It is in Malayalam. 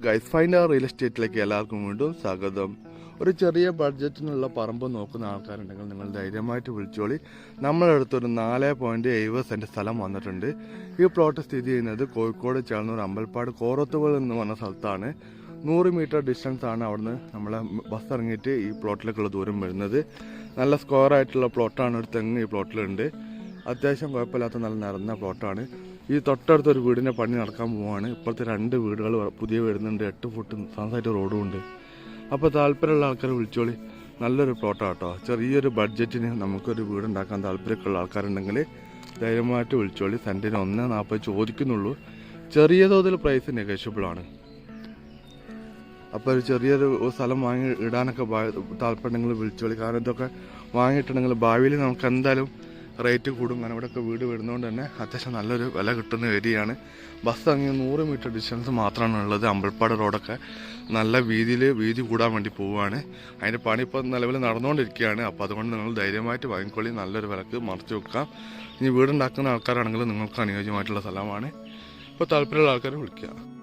ഗൈസ് ഫൈൻഡ് റിയൽ എസ്റ്റേറ്റിലേക്ക് എല്ലാവർക്കും വീണ്ടും സ്വാഗതം. ഒരു ചെറിയ ബഡ്ജറ്റിനുള്ള പറമ്പ് നോക്കുന്ന ആൾക്കാരുണ്ടെങ്കിൽ നിങ്ങൾ ധൈര്യമായിട്ട് വിളിച്ചോളി. നമ്മുടെ അടുത്തൊരു നാല് പോയിന്റ് എഴുപത് സെന്റ് സ്ഥലം വന്നിട്ടുണ്ട്. ഈ പ്ലോട്ട് സ്ഥിതി ചെയ്യുന്നത് കോഴിക്കോട് ചേർന്നൂർ അമ്പൽപ്പാട് കോറത്തുകൾ എന്ന് പറഞ്ഞ സ്ഥലത്താണ്. നൂറ് മീറ്റർ ഡിസ്റ്റൻസ് ആണ് അവിടുന്ന് നമ്മളെ ബസ് ഇറങ്ങിയിട്ട് ഈ പ്ലോട്ടിലേക്കുള്ള ദൂരം വരുന്നത്. നല്ല സ്ക്വയർ ആയിട്ടുള്ള പ്ലോട്ടാണ് ഒരു തെങ്ങ് ഈ പ്ലോട്ടിലുണ്ട് അത്യാവശ്യം കുഴപ്പമില്ലാത്ത നല്ല നിറഞ്ഞ പ്ലോട്ടാണ് ഈ തൊട്ടടുത്തൊരു വീടിന്റെ പണി നടക്കാൻ പോവാണ്. ഇപ്പോഴത്തെ രണ്ട് വീടുകൾ പുതിയ വരുന്നുണ്ട്. എട്ട് ഫുട്ട് സാധാരണ റോഡും ഉണ്ട് അപ്പോൾ താല്പര്യമുള്ള ആൾക്കാർ വിളിച്ചോളി. നല്ലൊരു പ്ലോട്ടാണ് കേട്ടോ ചെറിയൊരു ബഡ്ജറ്റിന് നമുക്കൊരു വീടുണ്ടാക്കാൻ താല്പര്യമൊക്കെയുള്ള ആൾക്കാരുണ്ടെങ്കിൽ ധൈര്യമായിട്ട് വിളിച്ചോളി. സെന്റിന് ഒന്ന് നാൽപ്പത് ചോദിക്കുന്നുള്ളൂ. ചെറിയ തോതിൽ പ്രൈസ് നെഗോഷ്യബിളാണ് അപ്പോൾ ഒരു ചെറിയൊരു സ്ഥലം വാങ്ങി ഇടാനൊക്കെ താല്പര്യമുണ്ടെങ്കിൽ വിളിച്ചോളി. കാരണം ഇതൊക്കെ വാങ്ങിയിട്ടുണ്ടെങ്കിൽ ഭാവിയിൽ നമുക്ക് എന്തായാലും റേറ്റ് കൂടും. കാരണം ഇവിടെയൊക്കെ വീട് വരുന്നതുകൊണ്ട് തന്നെ അത്യാവശ്യം നല്ലൊരു വില കിട്ടുന്ന ഏരിയയാണ്. ബസ് അങ്ങ് നൂറ് മീറ്റർ ഡിസ്റ്റൻസ് മാത്രമാണ് ഉള്ളത്. അമ്പൽപ്പാട് റോഡൊക്കെ നല്ല വീതിയിൽ വീതി കൂടാൻ വേണ്ടി പോവുകയാണ്. അതിന്റെ പണി ഇപ്പോൾ നിലവിൽ നടന്നുകൊണ്ടിരിക്കുകയാണ്. അപ്പോൾ അതുകൊണ്ട് നിങ്ങൾ ധൈര്യമായിട്ട് വാങ്ങിക്കൊള്ളി നല്ലൊരു വിലക്ക് മറച്ചു വെക്കാം. ഇനി വീടുണ്ടാക്കുന്ന ആൾക്കാരാണെങ്കിൽ നിങ്ങൾക്ക് അനുയോജ്യമായിട്ടുള്ള സ്ഥലമാണ്. ഇപ്പോൾ താല്പര്യമുള്ള ആൾക്കാരെ വിളിക്കുക